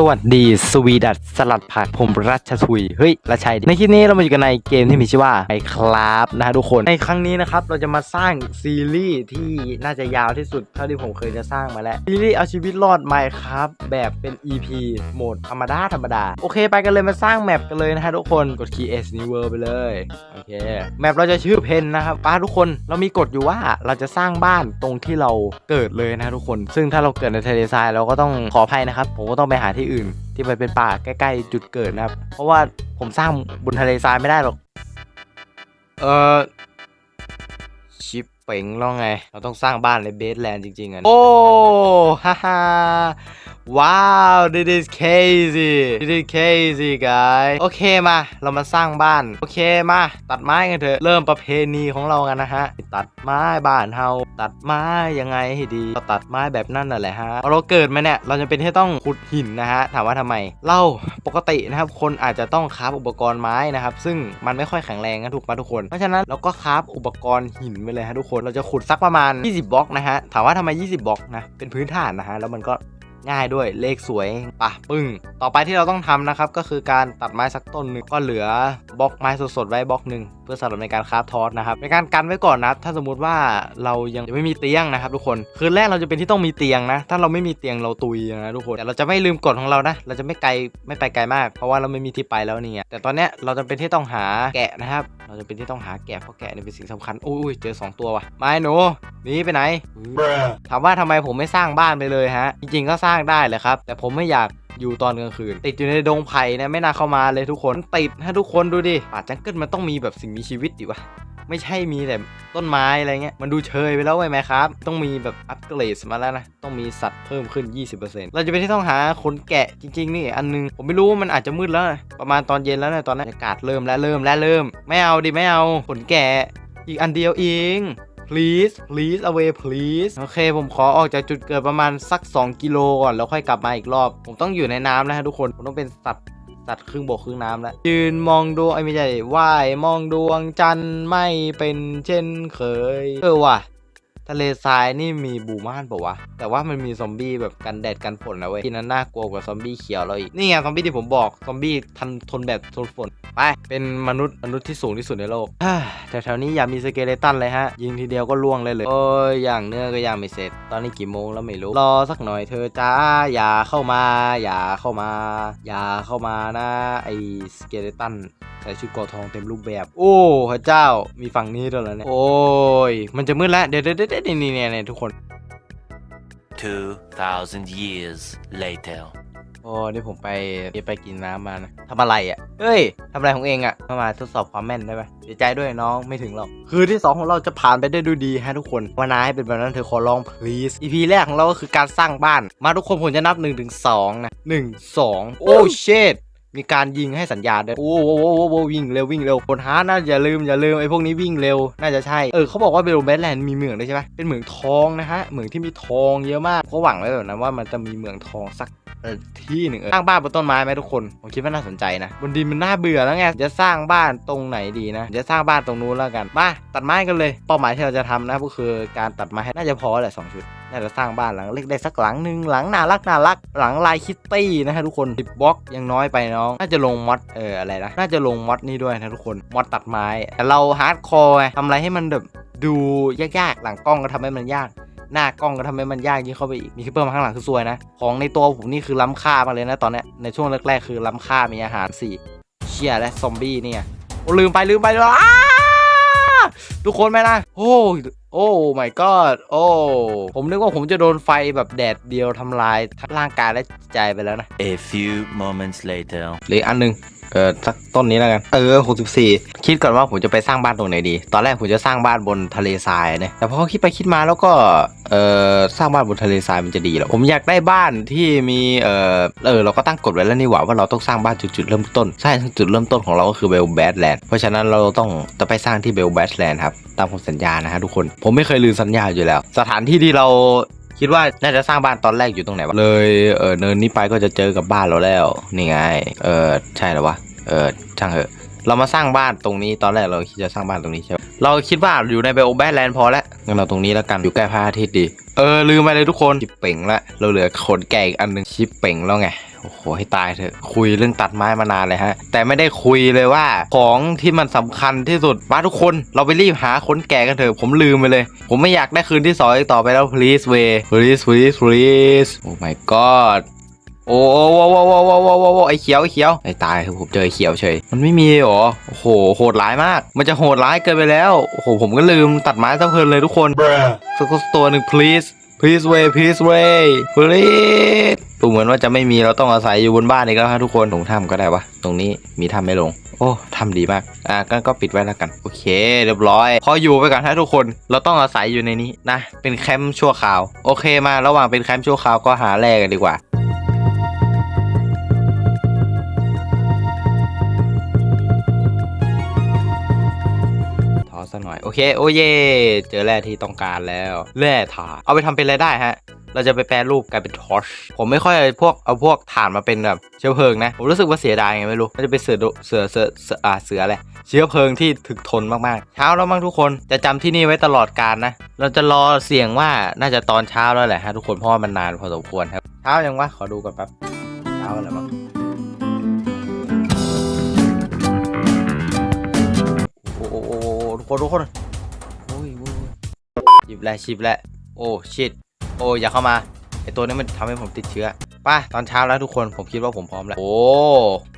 สวัสดีสวีดัตสลัดผักผมรัชทุย เฮ้ยรัชชัยในคลิปนี้เรามาอยู่กันในเกมที่มีชื่อว่าไอครับนะฮะทุกคนในครั้งนี้นะครับเราจะมาสร้างซีรีส์ที่น่าจะยาวที่สุดเท่าที่ผมเคยจะสร้างมาแล้วซีรีส์เอาชีวิตรอดไมครับแบบเป็น EP โหมดธรรมดาธรรมดา โอเคไปกันเลยมาสร้างแมปกันเลยนะฮะทุกคนกด Key S New World ไปเลยโอเคแมปเราจะชื่อเพนนะครับป้าทุกคนเรามีกฎอยู่ว่าเราจะสร้างบ้านตรงที่เราเกิดเลยนะทุกคน ซึ่งถ้าเราเกิดในทะเลทรายเราก็ต้องขออภัยนะครับผมก็ต้องไปหาที่อื่น ที่มันเป็นป่าใกล้ๆจุดเกิดนะครับ เพราะว่าผมสร้างบนทะเลทรายไม่ได้หรอก เออชิปเป๋งแล้วไง เราต้องสร้างบ้านในเบสแลนด์จริงๆอะ โอ้ ฮ่าฮ่า ว้าว this is crazy this is crazy guys โอเคมา เรามาสร้างบ้าน โอเคมา ตัดไม้กันเถอะ เริ่มประเพณีของเรากันนะฮะ ตัดไม้บ้านเฮา ตัดไม้ยังไงให้ดีเราตัดไม้แบบนั่นน่ะแหละฮะพอเราเกิดมาเนี่ย เราจะเป็นที่ต้องขุดหินนะฮะ ถามว่าทำไม เราปกตินะครับ คนอาจจะต้องคราฟอุปกรณ์ไม้นะครับ ซึ่งมันไม่ค่อยแข็งแรงนะถูกปะทุกคน เพราะฉะนั้นเราก็คราฟอุปกรณ์หินไปเลยฮะทุกคน เราจะขุดสักประมาณ 20 บล็อกนะฮะ ถามว่าทำไม 20 บล็อกนะ เป็นพื้นฐานนะฮะ แล้วมันก็ ง่ายด้วยเลขสวยปะปึ้ง ต่อไปที่เราต้องทำนะครับ ก็คือการตัดไม้สักต้นหนึ่งก็เหลือบล็อกไม้สดๆไว้บล็อกหนึ่งเพื่อสำหรับในการคราฟทอสนะครับในการกันไว้ก่อนนะถ้าสมมุติว่าเรายังไม่มีเตียงนะครับ ทุกคนคืนแรกเราจะเป็นที่ต้องมีเตียงนะ ถ้าเราไม่มีเตียงเราตุยนะทุกคนแต่เราจะไม่ลืมกฎของเรานะ เราจะไม่ไกลไม่ไปไกลมาก เพราะว่าเราไม่มีที่ไปแล้วนี่ไงแต่ตอนเนี้ยเราจะเป็นที่ต้องหาแกะนะครับ เราจะเป็นที่ต้องหาแกะเพราะแกะเนี่ยเป็นสิ่งสำคัญอุ้ยเจอสองตัวว่ะไม้หนูหนีไปไหนถามว่าทำไมผมไม่สร้างบ้านไปเลยฮะจริงๆก็สร้างได้แหละครับ แต่ผมไม่อยากอยู่ตอนกลางคืน ติดอยู่ในดงไผ่นี่ยไม่น่าเข้ามาเลยทุกคนติดฮะทุกคนดูดิป่าจังเกิลมันต้องมีแบบสิ่งมีชีวิตดิวะไม่ใช่มีแต่ต้นไม้อะไรเงี้ย มันดูเชยไปแล้วไว้ไหมครับ ต้องมีแบบอัปเกรดมาแล้วนะ ต้องมีสัตว์เพิ่มขึ้น 20%เราจะไปที่ต้องหาขนแกะจริง ๆ นี่อันนึง ผมไม่รู้ว่ามันอาจจะมืดแล้วนะประมาณตอนเย็นแล้วนะตอนนั้นอากาศเริ่มแล้วเริ่มแล้วเริ่ม ไม่เอาดิไม่เอาขนแกะอีกอันเดียวเอง please please away please โอเค ผมขอออกจากจุดเกิดประมาณสัก 2 กิโลก่อน แล้วค่อยกลับมาอีกรอบ ผมต้องอยู่ในน้ำนะฮะทุกคน ผมต้องเป็นสัตว์สัตว์ครึ่งบกครึ่งน้ำแล้ว ยืนมองดวงไอ้ไม่ใช่ว่ายมองดวงจันทร์ไม่เป็นเช่นเคย เออว่ะทะเลทรายนี่มีบูม่านปะวะ แต่ว่ามันมีซอมบี้แบบกันแดดกันฝนนะเว้ยที่นั้นน่ากลัวกว่าซอมบี้เขียวเราอีก นี่ไงซอมบี้ที่ผมบอก ซอมบี้ทันทนแบบทนฝน ไป เป็นมนุษย์มนุษย์ที่สูงที่สุดในโลกแถวๆนี้อย่ามีสเกเลตันเลยฮะ ยิงทีเดียวก็ล่วงเลยเลย โอ้ยอย่างเนื้อก็ยังไม่เสร็จ ตอนนี้กี่โมงแล้วไม่รู้ รอสักหน่อยเธอจ้า อย่าเข้ามา อย่าเข้ามา อย่าเข้ามานะ ไอสเกเลตันใส่ชุดกอทองเต็มรูปแบบ โอ้พระเจ้า มีฝั่งนี้ด้วยเหรอเนี่ย โอ้ย มันจะมืดแล้ว เดี๋ยวเดี๋ยวเดี๋ยวนี่นี่นี่ทุกคน 2,000 years later. โอ้นี่ผมไปไปกินน้ำมานะทำอะไรอะ เฮ้ยทำอะไรของเองอะเข้ามาทดสอบความแม่นได้ไหมเสียใจด้วยน้องไม่ถึงหรอก คือที่สองของเราจะผ่านไปได้ด้วยดีฮะทุกคนวานาให้เป็นแบบนั้นเธอขอร้อง please EP แรกของเราก็คือการสร้างบ้าน มาทุกคนผมจะนับ1นถึงสนะหนึ่งสองโอ้เชดมีการยิงให้สัญญาณด้วยโอ้โหโอ้โหวิ่งเร็ววิ่งเร็วคนฮาร์ดน่าอย่าลืมอย่าลืมไอ้พวกนี้วิ่งเร็วน่าจะใช่เออเขาบอกว่าเบลแบทแลนด์มีเหมืองด้วยใช่ไหมเป็นเหมืองทองนะฮะเหมืองที่มีทองเยอะมากก็หวังไว้แบบนั้นว่ามันจะมีเหมืองทองสัก เออที่หนึ่งเออสร้างบ้านบนต้นไม้ไหมทุกคนผมคิดว่าน่าสนใจนะบนดินมันน่าเบื่อแล้วไงจะสร้างบ้านตรงไหนดีนะ จะสร้างบ้านตรงนู้นแล้วกันมาตัดไม้กันเลยเป้าหมายที่เราจะทำนะก็คือการตัดไม้น่าจะพอแหละสองชุดน่าจะสร้างบ้านหลังเล็กได้สักหลังหนึ่งหลังน่ารักน่ารักหลังลายคิตตี้นะฮะทุกคนสิบบล็อกยังน้อยไปน้องน่าจะลงมอดเอออะไรนะน่าจะลงมอดนี่ด้วยนะทุกคนมอดตัดไม้แต่เราฮาร์ดคอร์ทำอะไรให้มันแบบดูยากๆ หลังกล้องก็ทำให้มันยาก หน้ากล้องก็ทำให้มันยากยิ่งเข้าไปอีก มีคิปเปอร์มาข้างหลังคือซวยนะ ของในตัวผมนี่คือล้ำค่ามากเลยนะตอนเนี้ยในช่วงแรกๆคือล้ำค่ามีอาหารสี่เชี่ยและซอมบี้เนี่ยโอ้ลืมไปลืมไปเลยอ้าทุกคนไหมนะโอ้โอ้ my god โอ้ ผมนึกว่าผมจะโดนไฟแบบแดดเดียวทำลายทั้งร่างกายและจิตใจไปแล้วนะ A few moments later. หรืออกอันหนึง เออสักต้นนี้แล้วกัน เออ64คิดก่อนว่าผมจะไปสร้างบ้านตรงไหนดี ตอนแรกผมจะสร้างบ้านบนทะเลทรายเนี่ยแต่พอคิดไปคิดมาแล้วก็เออสร้างบ้านบนทะเลทรายมันจะดีหรอผมอยากได้บ้านที่มีเออเออเราก็ตั้งกฎไว้แล้วนี่หว่าว่าเราต้องสร้างบ้านจุดจุดๆเริ่มต้นใช่จุดเริ่มต้นของเราก็คือเบลแบดแลนด์เพราะฉะนั้นเราต้องจะไปสร้างที่เบลแบดแลนด์ครับตามคำสัญญานะฮะทุกคน ผมไม่เคยลืมสัญญาอยู่แล้ว สถานที่ที่เรา คิดว่าน่าจะสร้างบ้านตอนแรกอยู่ตรงไหนวะ เลยเออเนินนี้ไปก็จะเจอกับบ้านเราแล้ว นี่ไง เออใช่แล้ววะ เออช่างเถอะ เรามาสร้างบ้านตรงนี้ตอนแรกเราคิดจะสร้างบ้านตรงนี้ใช่ไหมเราคิดว่าอยู่ในไบโอแบทแลนด์พอแล้วงั้นเราตรงนี้แล้วกันอยู่ใกล้พระอาทิตย์ดี เออลืมไปเลยทุกคนชิปเป่งละเราเหลือขนแก่อีกอันหนึงชิปเป่งแล้วไง โอ้โหให้ตายเถอะ คุยเรื่องตัดไม้มานานเลยฮะ แต่ไม่ได้คุยเลยว่า ของที่มันสำคัญที่สุดมาทุกคนเราไปรีบหาคนแก่กันเถอะ ผมลืมไปเลย ผมไม่อยากได้คืนที่สองอีกต่อไปแล้ว please way please please please โอ้ my god โอ้โหโอ้โหโอ้โหโอ้โหโอ้ไอเขียวไอเขียวไอตายผมเจอไอเขียวเฉย มันไม่มีหรอ โอ้โห โหดร้ายมาก มันจะโหดร้ายเกินไปแล้ว โอ้โห ผมก็ลืมตัดไม้ซะเพลินเลยทุกคนสักตัวหนึ่ง please please way please way please ดูเหมือนว่าจะไม่มีเราต้องอาศัยอยู่บนบ้านอีกแล้วฮะทุกคนตรงถ้ำก็ได้วะตรงนี้มีถ้ำไม่ลง โอ้ทำดีมาก อะก็ก็ปิดไว้แล้วกัน โอเค เรียบร้อย พออยู่ไปก่อนฮะทุกคน เราต้องอาศัยอยู่ในนี้นะ เป็นแคมป์ชั่วคราว โอเคมาระหว่างเป็นแคมป์ชั่วคราวก็หาแร่กันดีกว่า โอเค โอ้เย่เจอแร่ที่ต้องการแล้วแร่ถ่านเอาไปทำเป็นอะไรได้ฮะ เราจะไปแปรรูปกลายเป็นทอชผมไม่ค่อยพวกเอาพวกถ่านมาเป็นแบบเชื้อเพลิงนะ ผมรู้สึกว่าเสียดายไงไม่รู้มันจะเป็นเสือเสือเสือเสืออ่าเสืออะไรเชื้อเพลิงที่ถึกทนมากๆ เช้าแล้วมั้งทุกคนจะจำที่นี่ไว้ตลอดการนะ เราจะรอเสี่ยงว่าน่าจะตอนเช้าแล้วแหละฮะทุกคนเพราะว่ามันนานพอสมควรครับเช้ายังวะขอดูก่อนแป๊บเช้าอะไรบ้ง คนทุกคนโอ้ยโอ้ยชิบแล้วชิบแล้วโอ้ชิดโอ้อย่าเข้ามาไอตัวนี้มันทำให้ผมติดเชื้อป่ะตอนเช้าแล้วทุกคนผมคิดว่าผมพร้อมแล้ว โอ้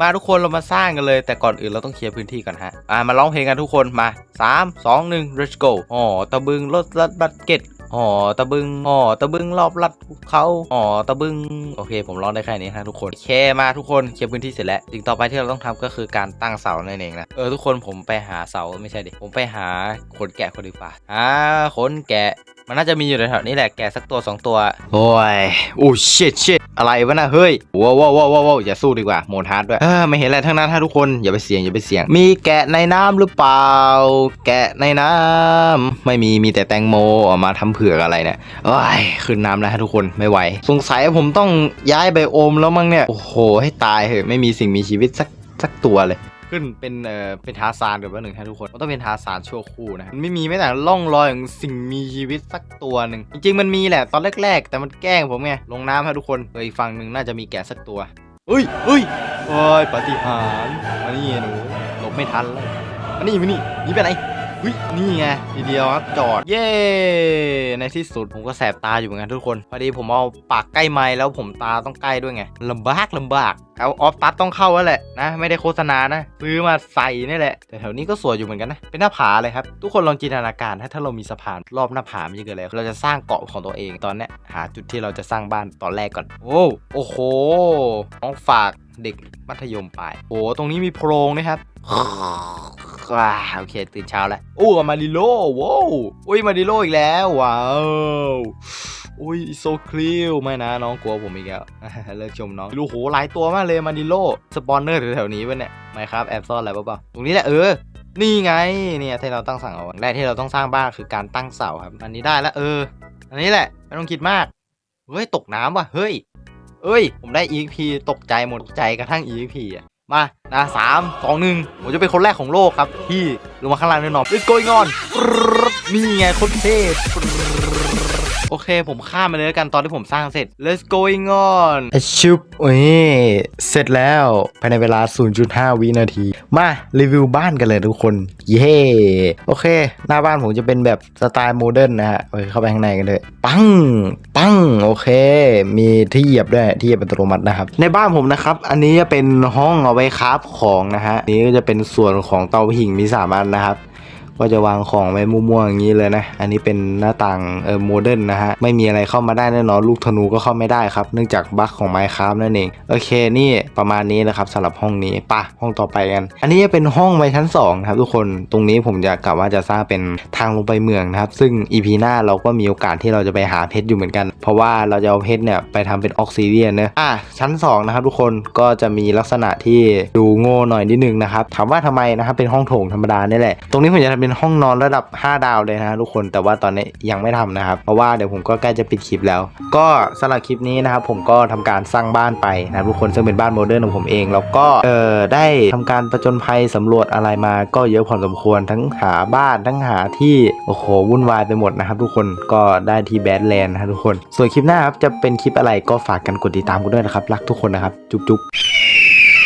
มาทุกคนเรามาสร้างกันเลย แต่ก่อนอื่นเราต้องเคลียร์พื้นที่ก่อนฮะอ่ามาร้องเพลงกันทุกคนมาสามสองหนึ่ง let's go อ๋อตะบึงรถลัดบัตเก็ต อ๋อตะบึงอ๋อตะบึงรอบลัดภูเขาอ๋อตะบึงโอเค ผมร้องได้แค่นี้นะทุกคนโอเคมาทุกคนเคลียร์พื้นที่เสร็จแล้วสิ่งต่อไปที่เราต้องทำก็คือการตั้งเสานั่นเองนะเออทุกคนผมไปหาเสาไม่ใช่ดิผมไปหาขนแกะคนดีกว่าอ่าขนแกะ มันน่าจะมีอยู่แถวๆนี้แหละแกะสักตัวสองตัว โอ้ยโอ้ชิตชิตอะไรวะนะเฮ้ยว้าวว้าวว้าวว้าวอย่าสู้ดีกว่าโหมดฮาร์ดด้วยเออไม่เห็นอะไรทั้งนั้นฮะทุกคนอย่าไปเสี่ยงอย่าไปเสี่ยง มีแกะในน้ำหรือเปล่า แกะในน้ำไม่มีมีแต่แตงโมออกมาทำเผือกอะไรเนี่ยโอ้ยขึ้นน้ำแล้วฮะทุกคนไม่ไหว สงสัยผมต้องย้ายไบโอมแล้วมั้งเนี่ยโอ้โหให้ตายเหอะไม่มีสิ่งมีชีวิตสักสักตัวเลย ขึ้นเป็นเอ่อเป็นทาซานเดี๋ยวแป๊บหนึ่งฮะทุกคนมันต้องเป็นทาซานชั่วคู่นะมันไม่มีแม้แต่ร่องรอยของสิ่งมีชีวิตสักตัวหนึ่งจริงๆมันมีแหละตอนแรก ๆ แต่มันแกล้งผมไงลงน้ำฮะทุกคนเอออีกฝั่งหนึ่งน่าจะมีแกะสักตัวเฮ้ยเฮ้ยโอ้ยปาฏิหาริย์มานี่หนูหลบไม่ทันแล้วมานี่มานี่หนี่ไปไหน ฮ้ยนี่ไงทีเดียวครับจอด เย้ในที่สุดผมก็แสบตาอยู่เหมือนกันทุกคนพอดีผมเอาปากใกล้ไม้แล้วผมตาต้องใกล้ด้วยไงลำบากลำบากเอาออฟตัดต้องเข้าแล้วแหละนะ ไม่ได้โฆษณานะ ซื้อมาใส่นี่แหละ แต่แถวนี้ก็สวยอยู่เหมือนกันนะ เป็นหน้าผาเลยครับ ทุกคนลองจินตนาการถ้าถ้าเรามีสะพานรอบหน้าผามันจะเกิดอะไรเราจะสร้างเกาะของตัวเองตอนนี้หาจุดที่เราจะสร้างบ้านตอนแรกก่อน โอ้โอ้โหน้องฝากเด็กมัธยมปลายโอ้ตรงนี้มีโพรงนะครับ ว้าโอเคตื่นเช้าแล้วโอ้มาริโลว้าวอุ้ยมาริโลอีกแล้วว้าวอุ้ยโซคลิวไม่นะน้องกลัวผมอีกแล้วเลิกชมน้องดูโหหลายตัวมากเลยมาริโลสปอนเนอร์แถวๆนี้วะเนี่ยไม่ครับแอบซ่อนอะไรเปล่าตรงนี้แหละเออนี่ไงเนี่ยที่เราตั้งสั่งเอาแรกที่เราต้องสร้างบ้านคือการตั้งเสาครับ อันนี้ได้แล้วเออ อันนี้แหละไม่ต้องคิดมากเฮ้ยตกน้ำว่ะเฮ้ยเอ้ย ผมได้ EXP ตกใจหมดตกใจกระทั่ง EXP อะ มานะสามสองหนึ่งผมจะเป็นคนแรกของโลกครับ ที่ลงมาข้างล่างแน่นอน Let's going on นี่ไงคนเทพ โอเค ผมข้ามไปเลยแล้วกันตอนที่ผมสร้างเสร็จ Let's going on ชุบโอ้ยเสร็จแล้วภายในเวลา 0.5 วินาที มารีวิวบ้านกันเลยทุกคน เย้โอเค หน้าบ้านผมจะเป็นแบบสไตล์โมเดิร์นนะฮะเข้าไปข้างในกันเลย ปัง ปัง โอเค มีที่เหยียบด้วยที่เหยียบอัตโนมัตินะครับ ในบ้านผมนะครับ อันนี้จะเป็นห้องเอาไว้คราฟของนะฮะ นี้ก็จะเป็นส่วนของเตาผิงมีสามอันนะครับ ก็จะวางของไว้มั่วๆอย่างนี้เลยนะ อันนี้เป็นหน้าต่างเออโมเดิร์นนะฮะ ไม่มีอะไรเข้ามาได้แน่นอนลูกธนูก็เข้าไม่ได้ครับ เนื่องจากบั๊กของ Minecraft นั่นเอง โอเค นี่ประมาณนี้นะครับสำหรับห้องนี้ปะห้องต่อไปกัน อันนี้จะเป็นห้องไว้ชั้น2นะครับทุกคน ตรงนี้ผมจะกะว่าจะสร้างเป็นทางลงไปเมืองนะครับ ซึ่ง EP หน้าเราก็มีโอกาสที่เราจะไปหาเพชรอยู่เหมือนกัน เพราะว่าเราจะเอาเพชรเนี่ยไปทำเป็นออกซิเดียนเนะอะชั้น2นะครับทุกคนก็จะมีลักษณะที่ดูโง่หน่อยนิดนึงนะครับถามว่าทำไมนะครับเป็นห้องโถงธรรมดานี่แหละตรงนี้ผมจะทำเป็นห้องนอนระดับ 5 ดาวเลยนะทุกคนแต่ว่าตอนนี้ยังไม่ทำนะครับ เพราะว่าเดี๋ยวผมก็ใกล้จะปิดคลิปแล้ว ก็สำหรับคลิปนี้นะครับผมก็ทำการสร้างบ้านไปนะทุกคนซึ่งเป็นบ้านโมเดิร์นของผมเอง แล้วก็เอ่อได้ทำการประจนภัยสำรวจอะไรมา ก็เยอะพอสมควรทั้งหาบ้านทั้งหาที่โอ้โหวุ่นวายไปหมดนะครับ ทุกคนก็ได้ที่แบดแลนด์นะทุกคน ส่วนคลิปหน้าครับจะเป็นคลิปอะไรก็ฝากกันกดติดตามกันด้วยนะครับรักทุกคนนะครับจุ๊บจุ๊บ